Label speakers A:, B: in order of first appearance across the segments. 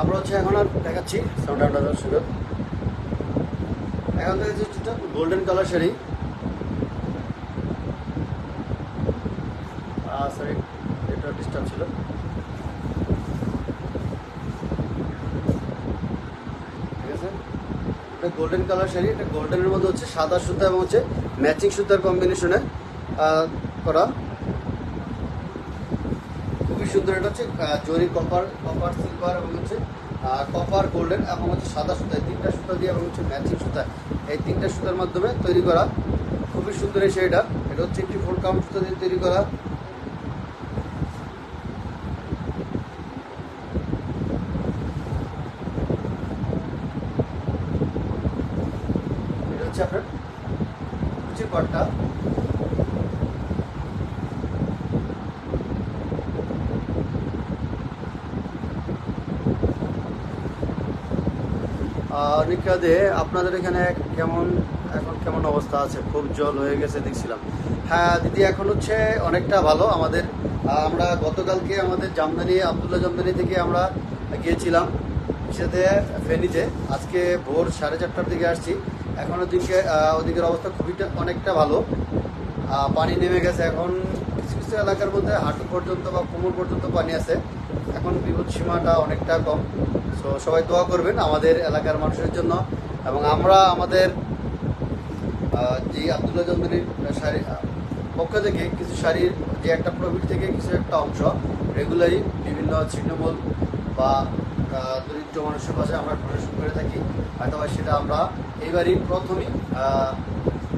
A: আমরা হচ্ছে এখন আর দেখাচ্ছি এখন গোল্ডেন কালার শাড়ি। এটা ডিস্টার্ব ছিল। ঠিক আছে? এটা গোল্ডেন কালার শাড়ি, এটা গোল্ডেনের মধ্যে হচ্ছে সাদা সুতা এবং হচ্ছে ম্যাচিং সুতার কম্বিনেশনে করা। সুন্দর এটা হচ্ছে জরি, কপার কপার, সিলভার এবং হচ্ছে কপার, গোল্ডেন এবং হচ্ছে সাদা সুতা। এই তিনটা সুতা দিয়ে এবং হচ্ছে ম্যাচিং সুতা। এই তিনটা সুতার মাধ্যমে তৈরি করা খুবই সুন্দর এই শাড়িটা। এটা হচ্ছে একটি ফোর কাউন্ট সুতা দিয়ে তৈরি করা। এটা হচ্ছে আপনার কুচির পাটটা। নিকাদে আপনাদের এখানে কেমন, এখন কেমন অবস্থা আছে? খুব জল হয়ে গেছে, দেখছিলাম। হ্যাঁ দিদি, এখন হচ্ছে অনেকটা ভালো আমাদের। আমরা গতকালকে আমাদের জামদানি, আবদুল্লাহ জামদানি থেকে আমরা গিয়েছিলাম সেতে ফেনীতে। আজকে ভোর সাড়ে চারটার দিকে আসছি। এখন ওদিকে ওদিকের অবস্থা খুবই অনেকটা ভালো। পানি নেমে গেছে। এখন কিছু এলাকার মধ্যে হাঁটু পর্যন্ত বা কোমর পর্যন্ত পানি আছে। এখন বিপদ সীমাটা অনেকটা কম। সো সবাই দোয়া করবেন আমাদের এলাকার মানুষের জন্য এবং আমরা আমাদের যে আবদুল্লাহ চন্দ্রের শাড়ি পক্ষ থেকে কিছু শাড়ির যে একটা প্রফিট থেকে কিছু একটা অংশ রেগুলারই বিভিন্ন ছিন্নমূল বা দরিদ্র মানুষের পাশে আমরা ডোনেশন করে থাকি। অথবা সেটা আমরা এইবারই প্রথমেই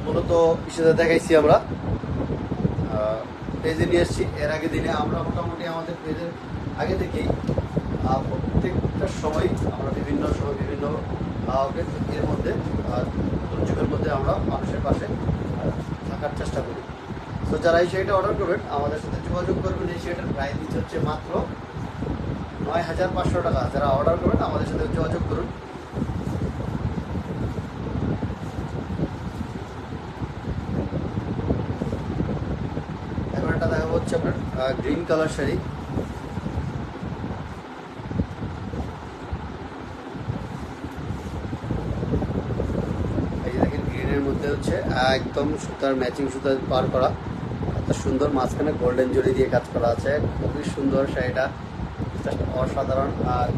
A: মূলত ইসেতে দেখাইছি আমরা। পেজে নিয়ে এসেছি। এর আগে দিনে আমরা মোটামুটি আমাদের পেজের আগে থেকেই প্রত্যেকটা সময় আমরা বিভিন্ন সময় বিভিন্ন এর মধ্যে দুর্যোগের মধ্যে আমরা মানুষের পাশে থাকার চেষ্টা করি। তো যারা এই শাড়িটা অর্ডার করবেন, আমাদের সাথে যোগাযোগ করবেন। এই শাড়িটার প্রাইস হচ্ছে মাত্র নয় হাজার পাঁচশো টাকা। যারা অর্ডার করবেন, আমাদের সাথে যোগাযোগ করুন এখন একটা দেখা হচ্ছে আপনার গ্রিন কালার শাড়ি। মধ্যে হচ্ছে একদম সুতার ম্যাচিং সুতা পার করা। এত সুন্দর, মাঝখানে গোল্ডেন জরি দিয়ে কাজ করা আছে। খুবই সুন্দর শাড়িটা। অসাধারণ। আর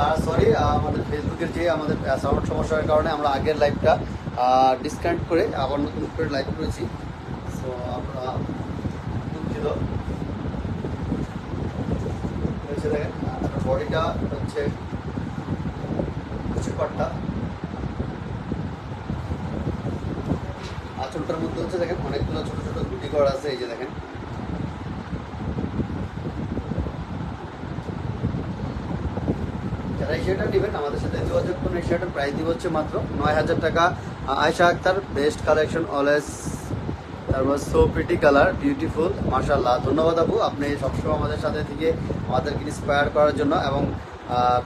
A: আর সরি আমাদের ফেসবুকের যে আমাদের সাউন্ড সমস্যার কারণে আমরা আগের লাইভটা ডিসকানেক্ট করে আবার নতুন করে লাইভ করেছি সো আমরা দুঃখিত হচ্ছে দেখেন বডিটা হচ্ছে পাটটা। আঁচলটার মধ্যে হচ্ছে দেখেন অনেকগুলো ছোট ছোট গুটি করা আছে, এই যে দেখেন। যারা এই নেবেন, আমাদের সাথে যোগাযোগ করুন। এই শার্টের প্রাইস দিব হচ্ছে মাত্র নয় হাজার টাকা। Ayesha Akter best collection always so pretty colour beautiful ধন্যবাদ আপু, আপনি আমাদের সাথে থেকে করার জন্য এবং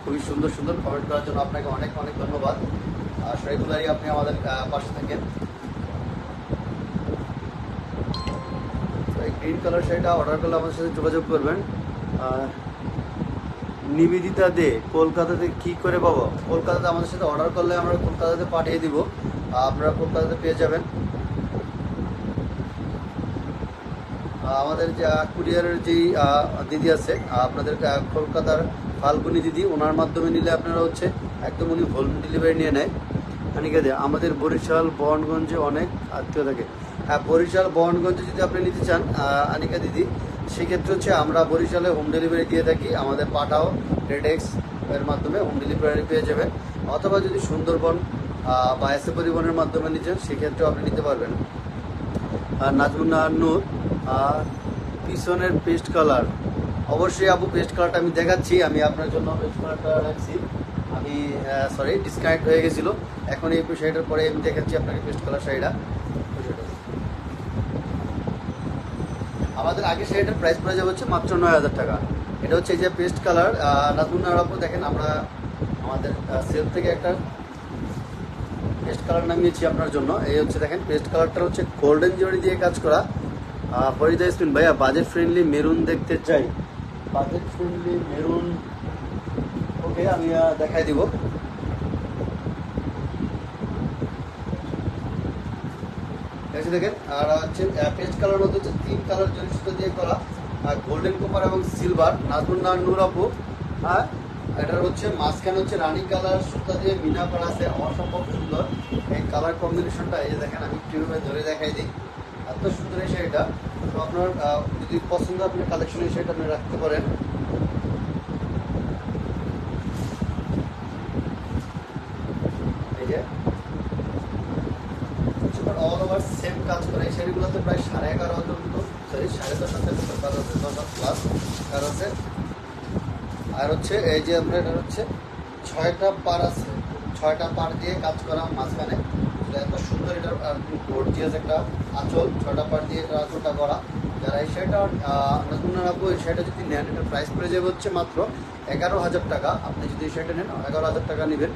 A: খুবই সুন্দর সুন্দর করার জন্য আপনাকে অনেক অনেক ধন্যবাদ। রেগুলারই আপনি আমাদের পাশে থাকেন। গ্রিন কালার অর্ডার করলে সাথে যোগাযোগ করবেন। নিবেদিতা দে কলকাতাতে কি করে পাবো? কলকাতাতে আমাদের সাথে অর্ডার করলে আমরা কলকাতাতে পাঠিয়ে দিব। আপনারা কলকাতাতে পেয়ে যাবেন। আমাদের যে কুরিয়ারের যেই দিদি আছে আপনাদের কলকাতার ফাল্গুনি দিদি, ওনার মাধ্যমে নিলে আপনারা হচ্ছে একদম উনি হোম ডেলিভারি নিয়ে নেয়। আনিকা দে আমাদের বরিশাল, বহনগঞ্জে অনেক আত্মীয় থাকে। হ্যাঁ বরিশাল, বহনগঞ্জে যদি আপনি নিতে চান আনিকা দিদি, সেক্ষেত্রে হচ্ছে আমরা বরিশালে হোম ডেলিভারি দিয়ে থাকি, আমাদের পাঠাও রেডেক্স এর মাধ্যমে হোম ডেলিভারি পেয়ে যাবেন। অথবা যদি সুন্দরবন বা এসে পরিবহনের মাধ্যমে নিচ্ছেন সেক্ষেত্রেও আপনি নিতে পারবেন। আর নাজমুন্না নূর আর পিছনের পেস্ট কালার অবশ্যই আপু পেস্ট কালারটা আমি দেখাচ্ছি। আমি আপনার জন্য পেস্ট কালারটা রাখছি। আমি সরি ডিসকানেক্ট হয়ে গেছিল। এখন এই শাড়িটার পরে আমি দেখাচ্ছি আপনাকে পেস্ট কালার শাড়িটা। আমাদের আগে শাড়িটার প্রাইস পড়ে যাবে হচ্ছে মাত্র নয় হাজার টাকা। এটা হচ্ছে যে পেস্ট কালার নাজমুন্না আপু, দেখেন আমরা আমাদের সেল থেকে একটা পেস্ট কালার নামিয়েছি আপনার জন্য। এই হচ্ছে দেখেন পেস্ট কালারটা হচ্ছে গোল্ডেন জরি দিয়ে কাজ করা। ফরিদা ইসমিন ভাইয়া বাজেট ফ্রেন্ডলি মেরুন দেখতে চাই। বাজেট ফ্রেন্ডলি মেরুন ওকে আমি দেখাই দিব। দেখেন আর হচ্ছে পেজ কালার মধ্যে হচ্ছে তিন কালার জন্য সুতো দিয়ে করা, আর গোল্ডেন কপার এবং সিলভার নাজমুন্না নূর আপু। হ্যাঁ এটার হচ্ছে মাঝখানে হচ্ছে রানী কালার সুতা দিয়ে মিনা করা আছে, অসম্ভব সুন্দর। এই কালার কম্বিনেশনটা এই দেখেন, আমি কীভাবে ধরে দেখাই দিই। এত সুন্দর এই শাড়িটা। তো আপনার যদি পছন্দ আপনি কালেকশন এই শাড়িটা আপনি রাখতে পারেন। অল সেম কাজ করে। এই শাড়িগুলোতে প্রায় সাড়ে এগারো হাজার সাড়ে দশ হাজার আর হচ্ছে, এই যে আপনার, এটা হচ্ছে ছয়টা পার আছে। ছয়টা পার দিয়ে কাজ করা মাঝখানে। এত সুন্দর এটা গর্জিয়াস একটা আঁচল ছটা পার দিয়ে এটা আঁচলটা করা। যারা এই শাড়িটা রাখব এই শাড়িটা যদি নেন এটার প্রাইস পড়ে যাবে হচ্ছে মাত্র এগারো হাজার টাকা। আপনি যদি এই নেন, এগারো হাজার টাকা নেবেন।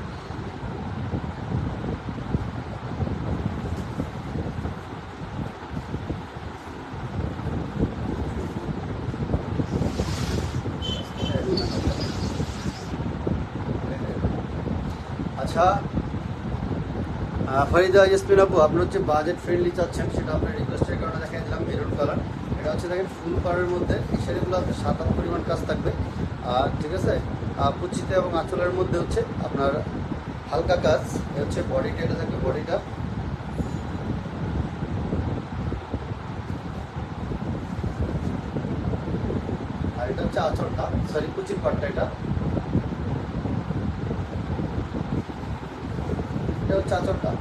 A: ফরিদা ইয়াসমিন আপু। আপনি হচ্ছে বাজেট ফ্রেন্ডলি চাচ্ছেন, সেটা আপনার রিকোয়েস্টের কারণে দেখাই দিলাম মেরুন কালার এটা হচ্ছে দেখেন ফুল পাড়ের মধ্যে, এই শাড়িগুলো আপনার সাত আট পরিমাণ কাজ থাকবে। আর ঠিক আছে? কুচিতে এবং আঁচলের মধ্যে হচ্ছে আপনার হালকা কাজ হচ্ছে বডিটা এটা থাকবে বডিটা আর এটা হচ্ছে আঁচলটা সরি কুচির পাটটা এটা। এটা হচ্ছে আঁচলটা।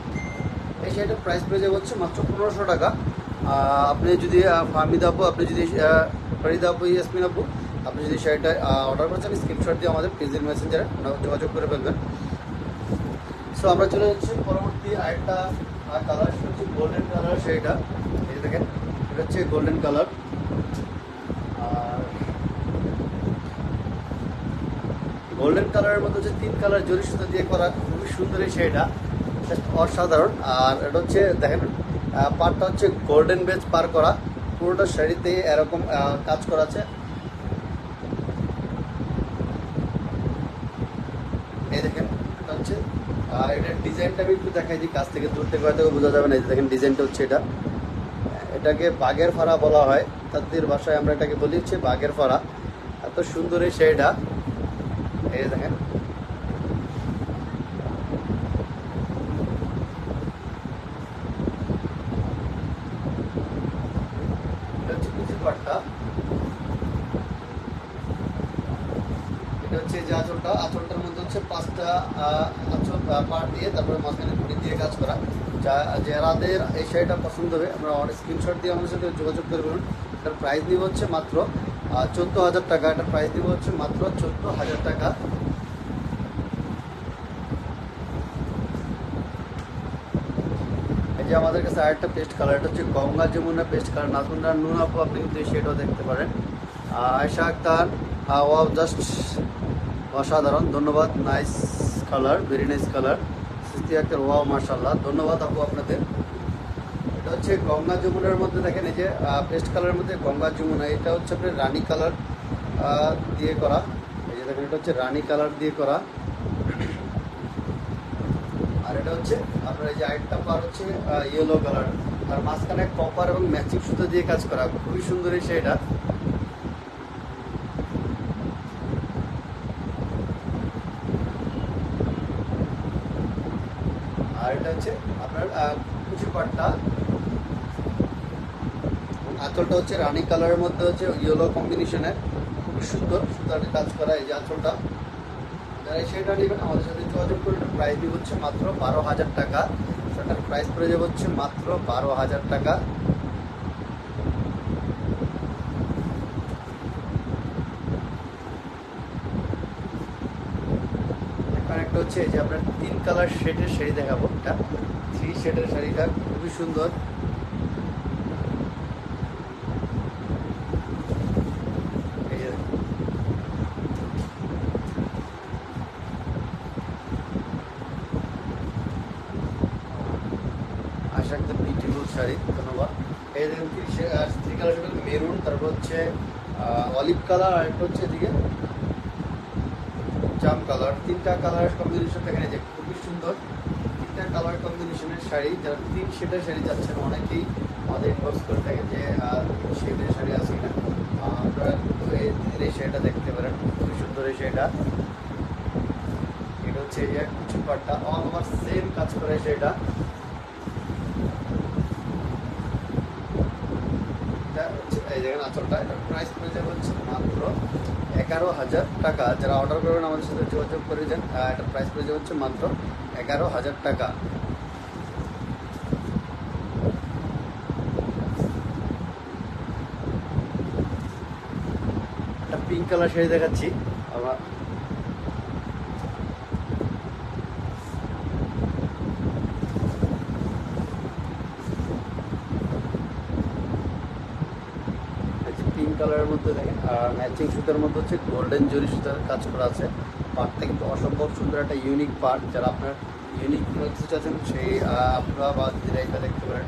A: এই শাড়িটার প্রাইস পেয়ে যাবে হচ্ছে মাত্র পনেরোশো টাকা। আপনি যদি ফাহমিদ আপু আপনি যদি ফরিদা আপু ইয়াসমিন আপু আপনি যদি শাড়িটা অর্ডার করছেন স্ক্রিনশট দিয়ে আমাদের পেজের মেসেঞ্জারে যোগাযোগ করে ফেলবেন। সো আমরা চলে যাচ্ছি পরবর্তী আরেকটা কালার হচ্ছে গোল্ডেন কালার শাড়িটা। এই দেখেন, এটা হচ্ছে গোল্ডেন কালার গোল্ডেন কালারের মধ্যে হচ্ছে তিন কালার জরি সুতো দিয়ে করা খুবই সুন্দর এই শাড়িটা। অসাধারণ। আর এটা হচ্ছে, দেখেন পাড়টা হচ্ছে গোল্ডেন বেজ পার করা। পুরোটা শাড়িতে এরকম কাজ করা আছে। এই দেখেন, এটা হচ্ছে আর ডিজাইনটা আমি একটু দেখাই থেকে দূর থেকে হয়তো বোঝা যাবে না। দেখেন, ডিজাইনটা হচ্ছে এটা। এটাকে বাঘের বলা হয়। তাদের ভাষায় আমরা এটাকে বলি হচ্ছে বাঘের ফাড়া। এত সুন্দর এই শাড়িটা। এই দেখেন এটা হচ্ছে যে আঁচলটা, আঁচলটার মধ্যে হচ্ছে পাঁচটা আঁচল পাট দিয়ে তারপরে মাঝখানে ঘুড়ি দিয়ে কাজ করা। যা যারাদের এই শাড়িটা পছন্দ হবে, আমরা অনেক স্ক্রিনশট দিয়ে আমাদের সাথে যোগাযোগ করে বলুন। এটার প্রাইস দিব হচ্ছে মাত্র চোদ্দ হাজার টাকা। এটার প্রাইস দিব হচ্ছে মাত্র চোদ্দ হাজার টাকা। যে আমাদের কাছে আরেকটা পেস্ট কালার এটা হচ্ছে গঙ্গা যমুনা পেস্ট কালার নাজমুন্না নুন আপু, আপনি কিন্তু শেডও দেখতে পারেন। আয়শা আক্তার ওয়াও জাস্ট অসাধারণ, ধন্যবাদ। Nice colour very nice colour Srishti Akter wow মার্শাল্লাহ ধন্যবাদ আপু আপনাদের। এটা হচ্ছে গঙ্গা যমুনার মধ্যে দেখেন এই যে পেস্ট কালারের মধ্যে গঙ্গা যমুনা। এটা হচ্ছে আপনার রানী কালার দিয়ে করা। এই যে দেখেন, এটা হচ্ছে রানী কালার দিয়ে করা। আর এটা হচ্ছে আপনার এই যে আরেকটা পার হচ্ছে ইয়েলো কালার আর মাঝখানে কপার এবং ম্যাচিং সুতো দিয়ে কাজ করা। খুবই সুন্দর আর এটা হচ্ছে, আপনার কুচি পাটটা। আঁচলটা হচ্ছে রানি কালারের মধ্যে হচ্ছে ইয়েলো কম্বিনেশনের খুবই সুন্দর সুন্দর কাজ করা এই যে আঁচলটা। যারা সেটা নেবেন, আমাদের সাথে যোগাযোগ করলে প্রাইস দিব হচ্ছে মাত্র বারো হাজার টাকা। সেটার প্রাইস পড়ে যাবে হচ্ছে মাত্র বারো হাজার টাকা। একটা হচ্ছে যে আপনার তিন কালার শেডের শাড়ি দেখাবো এটা থ্রি শেডের শাড়িটা, খুবই সুন্দর। আশা একটা বিউটিফুল শাড়ি, ধন্যবাদ এই দেখুন থ্রি কালার মেরুন, তারপর হচ্ছে অলিভ কালার আর একটা হচ্ছে এদিকে জাম কালার, তিনটা কালার কম্বিনেশন দেখেন যে খুবই সুন্দর। তিনটা কালার কম্বিনেশনের শাড়ি, যারা তিন শেডের শাড়ি যাচ্ছেন অনেকেই, আমাদের ইনবক্স করে থাকেন যে তিন শেডের শাড়ি আছে কিনা। আপনারা এই শাড়িটা দেখতে পারেন, খুবই সুন্দর এই শাড়িটা। এটা হচ্ছে যে কুচি পাটটা অল ওভার সেম কাজ করে হচ্ছে, এই দেখেন আঁচলটা, এটা প্রাইস পড়ে যাবে হচ্ছে মাত্র এগারো হাজার টাকা। যারা অর্ডার করবেন, আমাদের সাথে যোগাযোগ করে যান। একটা প্রাইস পড়ে যাবে হচ্ছে মাত্র এগারো হাজার টাকা। একটা পিঙ্ক কালার শাড়ি দেখাচ্ছি। আমরা কালারের মধ্যে দেখেন ম্যাচিং সুতার মধ্যে হচ্ছে গোল্ডেন জরি সুতার কাজ করা আছে। পার্টটা কিন্তু অসম্ভব সুন্দর একটা ইউনিক পার্ট যারা আপনার ইউনিক কিছু সেই আপনারা বা দিদিরা এটা দেখতে পারেন।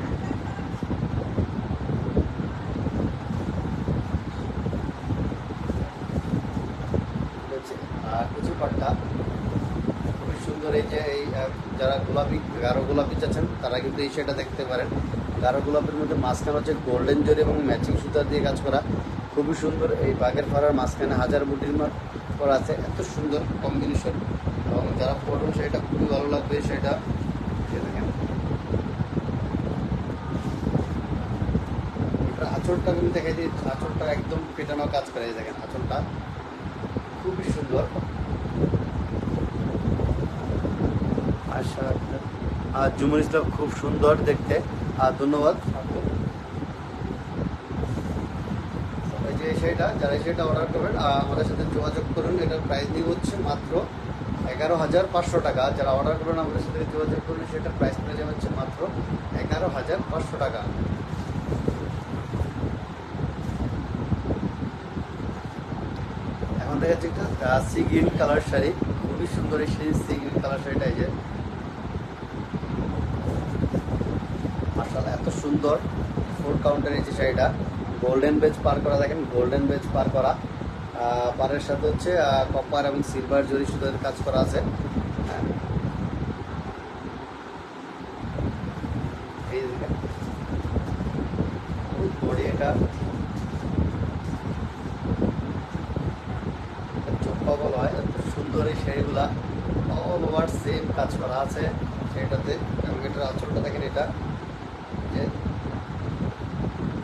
A: কুচি পাটটা। খুবই সুন্দর এই যে, এই যারা গোলাপি, গাঢ় গোলাপি চাচ্ছেন, তারা কিন্তু এই সেটা দেখতে পারেন। গাঢ় গোলাপের মধ্যে মাঝখানে হচ্ছে গোল্ডেন জরি এবং ম্যাচিং সুতা দিয়ে কাজ করা। খুবই সুন্দর। এই বাঘের ফাড়ার মাঝখানে হাজার বুটির মত করা আছে। এত সুন্দর কম্বিনেশন এবং যারা পড়বেন, সেটা খুবই ভালো লাগবে সেটা। আঁচলটা আমি দেখাই দিই। আঁচলটা একদম পেটানো কাজ করে দেখেন আঁচলটা। খুবই সুন্দর। আর জুমুর ইসলাম খুব সুন্দর দেখতে। আর ধন্যবাদ এই যে সেটা যারা সেটা অর্ডার করবেন আমাদের সাথে যোগাযোগ করুন। এটার প্রাইস নিয়ে হচ্ছে মাত্র এগারো হাজার পাঁচশো টাকা। যারা অর্ডার করবেন, আমাদের সাথে যোগাযোগ করুন, সেটার প্রাইস পড়ে যাবে হচ্ছে মাত্র এগারো হাজার পাঁচশো টাকা। এখন দেখা যাচ্ছে একটা সি গ্রিন কালার শাড়ি। খুবই সুন্দর এই সেই সি গ্রিন কালার শাড়িটা এই যে। মার্শাল এত সুন্দর। ফোর কাউন্টারের যে শাড়িটা। গোল্ডেন বেজ পার করা, দেখেন গোল্ডেন বেজ পার করা। পারের সাথে হচ্ছে কপার এবং সিলভার জরি সুতোর কাজ করা আছে। হ্যাঁ। এটা। হয় ওভার সেম কাজ করা আছে এবং এটার দেখেন এটা।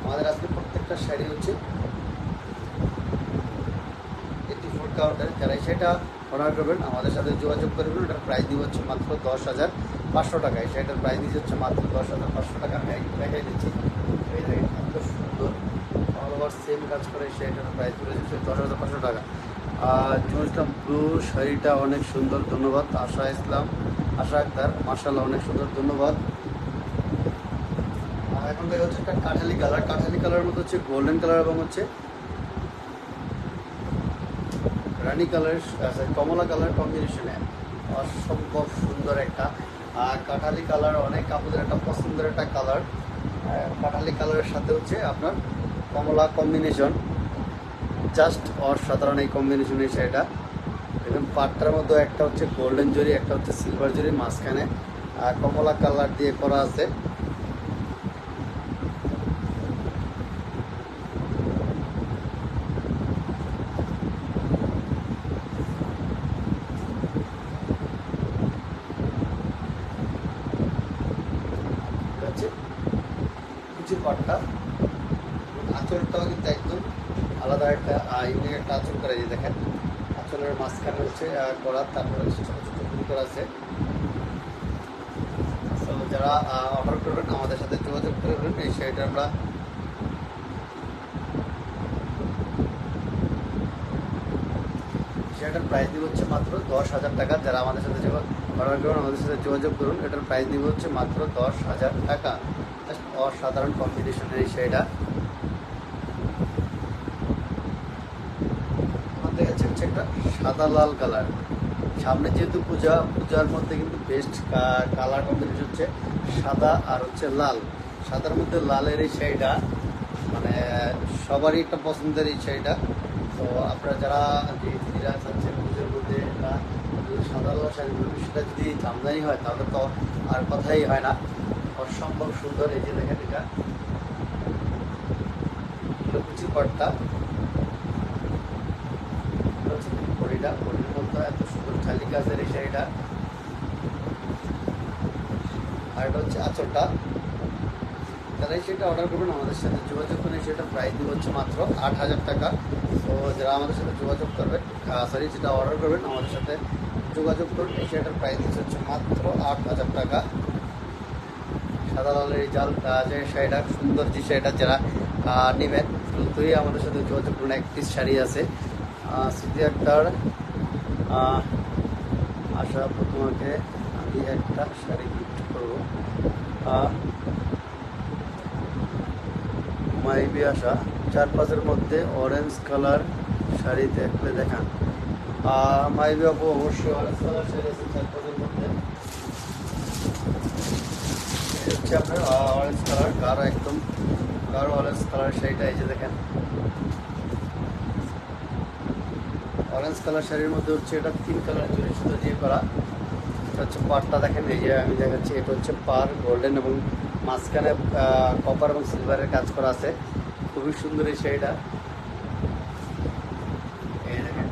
A: আমাদের আজকে প্রত্যেকটা শাড়ি হচ্ছে। এইটি ফোর কাউন্টার যারা সেটা অর্ডার করবেন, আমাদের সাথে যোগাযোগ করবেন এটার প্রাইস দিব হচ্ছে মাত্র দশ হাজার পাঁচশো টাকা। এই শাড়িটার প্রাইস দিচ্ছে হচ্ছে মাত্র দশ হাজার পাঁচশো টাকা। আমি এক- দেখাই দিচ্ছি। এই সুন্দর। সেম কাজ করে এই শাড়িটার প্রাইস পড়ে যাচ্ছে দশ হাজার পাঁচশো টাকা। আর ইসলাম ব্লু শাড়িটা অনেক সুন্দর, ধন্যবাদ। আশা ইসলাম, আশা আক্তার মার্শাল্লাহ অনেক সুন্দর, ধন্যবাদ। এখন দেখা হচ্ছে একটা কাঠালি কালার। কাঠালি কালারের মধ্যে হচ্ছে গোল্ডেন কালার এবং হচ্ছে রানী কালার কমলা কালার কম্বিনেশনে অসম্ভব সুন্দর একটা। কাঠালি কালার অনেক কাপড়ের একটা পছন্দের একটা কালার। কাঠালি কালারের সাথে হচ্ছে আপনার কমলা কম্বিনেশন জাস্ট অসাধারণ এই কম্বিনেশন এই শাড়িটা এবং পাটটার মধ্যে একটা হচ্ছে গোল্ডেন জরি, একটা হচ্ছে সিলভার জরি মাঝখানে। কমলা কালার দিয়ে করা আছে এটা হচ্ছে কুচির পাটটা আঁচলটাও কিন্তু একদম আলাদা একটা ইউনিক একটা আঁচল করে যে দেখেন আঁচলের মাঝখানে হচ্ছে আহ, করা তারপরে হচ্ছে ছোটো ছোটো ফুল করা আছে। তো যারা অর্ডার করবেন আমাদের সাথে যোগাযোগ করবেন এই শাড়িটা আমরা সেটার প্রাইস দিব হচ্ছে মাত্র দশ হাজার টাকা। যারা আমাদের সাথে অর্ডার করুন আমাদের সাথে যোগাযোগ করুন এটার প্রাইস দিব হচ্ছে মাত্র দশ হাজার টাকা। অসাধারণ কম্পিটিশনের এই হচ্ছে একটা সাদা লাল কালার সামনে যেহেতু পূজা, পূজার মধ্যে কিন্তু বেস্ট কালার কম্বিনেশন হচ্ছে সাদা আর হচ্ছে লাল। সাদার মধ্যে লালের এই শাড়িটা মানে সবারই একটা পছন্দের এই শাড়িটা। তো আপনারা যারা যে চাচ্ছেন পুজোর মধ্যে যদি সাধারণ শাড়ি সেটা যদি জামদানি হয়, তাহলে তো আর কথাই হয় না। অসম্ভব সুন্দর এই যে দেখেন এটা। লুকুচি মধ্যে এত সুন্দর এই শাড়িটা। আর এটা হচ্ছে সেটা অর্ডার করবেন আমাদের সাথে। যোগাযোগ করে সেটা প্রাইস হচ্ছে মাত্র আট হাজার টাকা। তো যারা আমাদের সাথে যোগাযোগ করবেন অর্ডার করবেন, আমাদের সাথে যোগাযোগ করুন। এই সেটার প্রাইস হচ্ছে মাত্র আট হাজার টাকা। সাদা এই জাল যে শাড়িটা সুন্দর যে শাড়িটা যারা নেবেন দ্রুতই আমাদের সাথে যোগাযোগ করুন, এক পিস শাড়ি আছে। স্মৃতি আক্তার আশা তোমাকে আমি একটা শাড়ি গিফট করব। মাইবি আশা চার পাঁচের মধ্যে অরেঞ্জ কালার শাড়ি দেখলে দেখান। মাইবি আপু অবশ্যই অরেঞ্জ কালার শাড়ি আছে চার পাঁচের মধ্যে এই হচ্ছে আপনার অরেঞ্জ কালার গাঢ় একদম, গাঢ় অরেঞ্জ কালার শাড়িটা, এই যে দেখেন। অরেঞ্জ কালার শাড়ির মধ্যে হচ্ছে এটা তিন কালার জড়ি সুতো দিয়ে করা। এটা হচ্ছে পাড়টা দেখেন, এই যে আমি দেখাচ্ছি, এটা হচ্ছে পার গোল্ডেন এবং মাঝখানে কপার এবং সিলভারের কাজ করা আছে। খুবই সুন্দর এই শাড়িটা এই দেখেন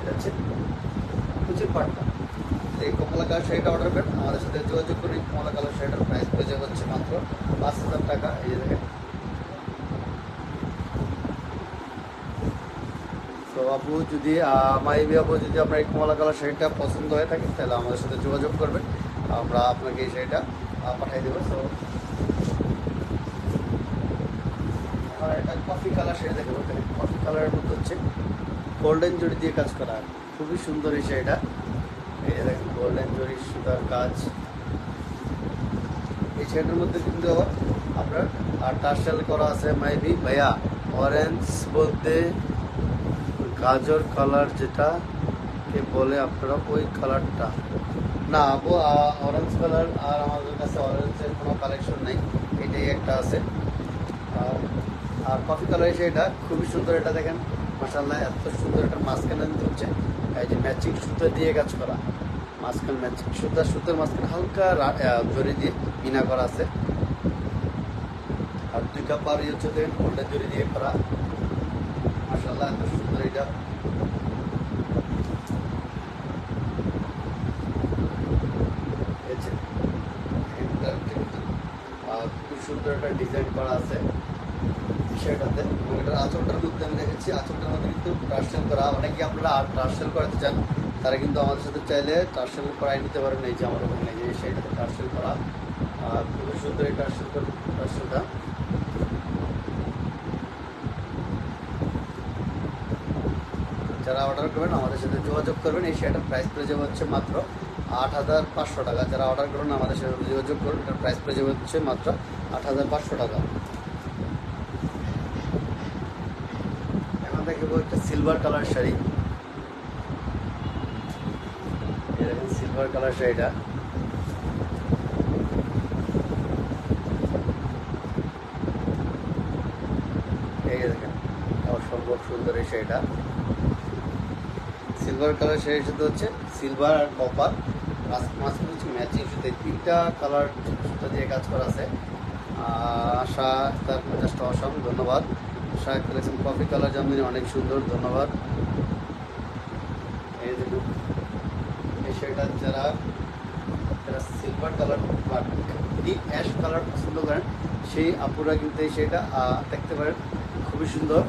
A: এটা হচ্ছে এই কমলা কালার শাড়িটা অর্ডার করেন, আমাদের সাথে যোগাযোগ করি কমলা কালার শাড়িটার প্রাইস পেয়ে হচ্ছে মাত্র পাঁচ হাজার টাকা, এই দেখেন। তো আপু, যদি মাইবি আপু, যদি আপনার এই কমলা কালার শাড়িটা পছন্দ হয়ে থাকে, তাহলে আমাদের সাথে যোগাযোগ করবেন। আমরা আপনাকে এই শাড়িটা পাঠিয়ে দেবো। তো কফি কালার শাড়ি দেখব। কফি কালারের মধ্যে হচ্ছে গোল্ডেন জড়ি দিয়ে কাজ করা। খুবই সুন্দর এই শাড়িটা। গোল্ডেন জড়ি সুতার কাজ। এই শাড়িটার মধ্যে কিন্তু আপনার আর টার্সেল করা আছে মাইবি ভাইয়া। অরেঞ্জ বলতে গাজর কালার যেটা কে বলে আপনারা, ওই কালারটা না, আপু অরেঞ্জ কালার আর আমাদের কাছে অরেঞ্জের কোনো কালেকশন নেই, এটাই একটা আছে। আর আর কফি কালার এসে এটা, খুবই সুন্দর এটা দেখেন। মাসাল্লাহ এত সুন্দর একটা মাঝখানে দিতে হচ্ছে এই যে ম্যাচিং সুতো দিয়ে কাজ করা। মাঝখানে সুতা সুতোর মাঝখানে হালকা জরি দিয়ে মিনা করা আছে। আর দুই কাপ আর হচ্ছে দেখেন গোল্ডেন জরি দিয়ে করা। মাসাল্লাহ এত সুন্দর এটা। খুব সুন্দর একটা ডিজাইন করা আছে সেটাতে এবং এটার আঁচলটার মধ্যে আমি দেখেছি আঁচলটার মধ্যে কিন্তু টার্সেল করা। অনেকে আপনারা আর টার্সেল করাতে চান তারা কিন্তু আমাদের সাথে চাইলে টার্সেল করাই নিতে পারেন এই যে আমার ওখানে যে সেটাতে টার্সেল করা। আর খুবই সুন্দর এই টার্সেল টার্সেলটা যারা অর্ডার করবেন, আমাদের সাথে যোগাযোগ করবেন। এই শার্টের প্রাইস পড়ে যাবে হচ্ছে মাত্র আট হাজার পাঁচশো টাকা। যারা অর্ডার করবেন, আমাদের সাথে যোগাযোগ করুন। এটার প্রাইস পড়ে যাবে হচ্ছে মাত্র আট হাজার পাঁচশো টাকা। এখন দেখব একটা silver colour sari. Silver colour শাড়িটা এই দেখেন অসম্ভব সুন্দর এই শাড়িটা। সিলভার কালার হচ্ছে সিলভার আর কপার মাঝখানে ম্যাচিং তিনটা কালার দিয়ে কাজ করা আছে। তার ধন্যবাদ। কফি কালার অনেক সুন্দর, ধন্যবাদ এই দেখুন এই শাড়িটা যারা যারা সিলভার কালার বা ডিপ অ্যাশ কালার পছন্দ করেন, সেই আপুরা কিন্তু শাড়িটা দেখতে পারেন, খুবই সুন্দর।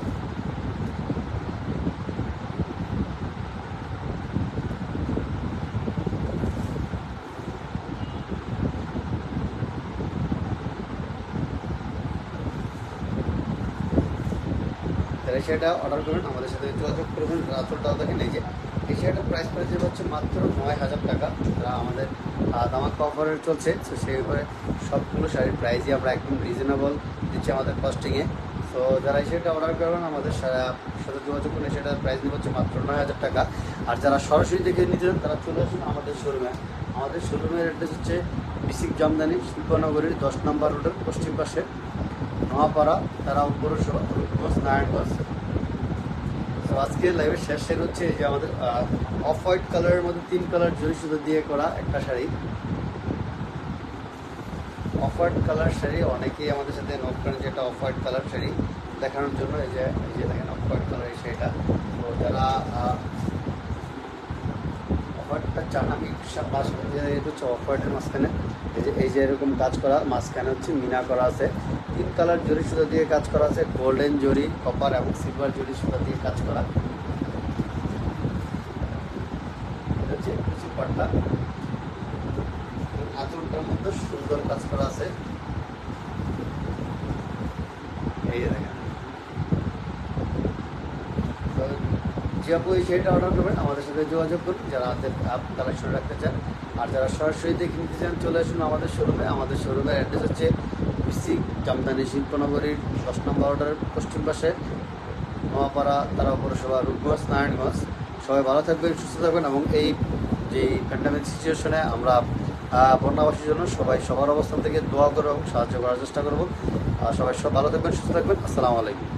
A: তাহলে সেটা অর্ডার করবেন আমাদের সাথে যোগাযোগ করবেন রাতটাও দেখেন, এই যে এই শাড়িটার প্রাইস পড়েছে হচ্ছে মাত্র নয় হাজার টাকা। আমাদের দামাক অফারের চলছে। তো সেই উপরে সবগুলো শাড়ির প্রাইসই আমরা একদম রিজনেবল দিচ্ছি আমাদের কস্টিংয়ে তো যারা শাড়িটা অর্ডার করবেন, আমাদের সাথে যোগাযোগ করলে সেটার প্রাইস দিব হচ্ছে মাত্র নয় হাজার টাকা। আর যারা সরাসরি দেখে নিতে চান, তারা চলে আসুন আমাদের শোরুমে আমাদের শোরুমের অ্যাড্রেস হচ্ছে বিসিক জামদানি শিল্পনগরীর দশ নম্বর রোডের পশ্চিম পাশে। নোয়াপাড়া, তারা পৌরসভা রূপগঞ্জ নারায়ণগঞ্জ। আজকে লাইভের শেষ শেষ হচ্ছে যে আমাদের অফ হোয়াইট কালারের মধ্যে তিন কালার জরি সুতো দিয়ে করা একটা sari. Off white colour sari, অনেকেই আমাদের সাথে নোট করেন যে এটা অফ হোয়াইট কালার শাড়ি। দেখানোর জন্য এই যে এই যে দেখেন অফ হোয়াইট কালার এই শাড়িটা। তো যারা অফ হোয়াইটটা চান, আমি হচ্ছে অফ হোয়াইটের মাঝখানে। এই যে এই যে এরকম কাজ করা, মাঝখানে হচ্ছে মিনা করা আছে। কালার জরি সুতো দিয়ে কাজ করা আছে গোল্ডেন জরি কপার এবং সিলভার জরি সুতা দিয়ে কাজ করা। পাট্টা আঁচলটার মধ্যে সুন্দর কাজ করা আছে। এই অর্ডার করবেন, আমাদের সাথে যোগাযোগ করুন, যারা হাতের আপ কালেকশন রাখতে চান। আর যারা সরাসরি দেখে নিতে চান, চলে আসুন আমাদের শোরুমে আমাদের শোরুমের অ্যাড্রেস হচ্ছে বিসিক জামদানি শিল্পনগরীর দশ নম্বর অর্ডারের পশ্চিম পাশে নোয়াপাড়া তারা পৌরসভা, রূপগঞ্জ, নারায়ণগঞ্জ। সবাই ভালো থাকবেন, সুস্থ থাকবেন এবং এই যে প্যান্ডামিক সিচুয়েশনে আমরা বন্যাবাসীর জন্য সবাই সবার অবস্থান থেকে দোয়া করব এবং সাহায্য করার চেষ্টা করব। আর সবাই সব ভালো থাকবেন, সুস্থ থাকবেন। আসসালামু আলাইকুম।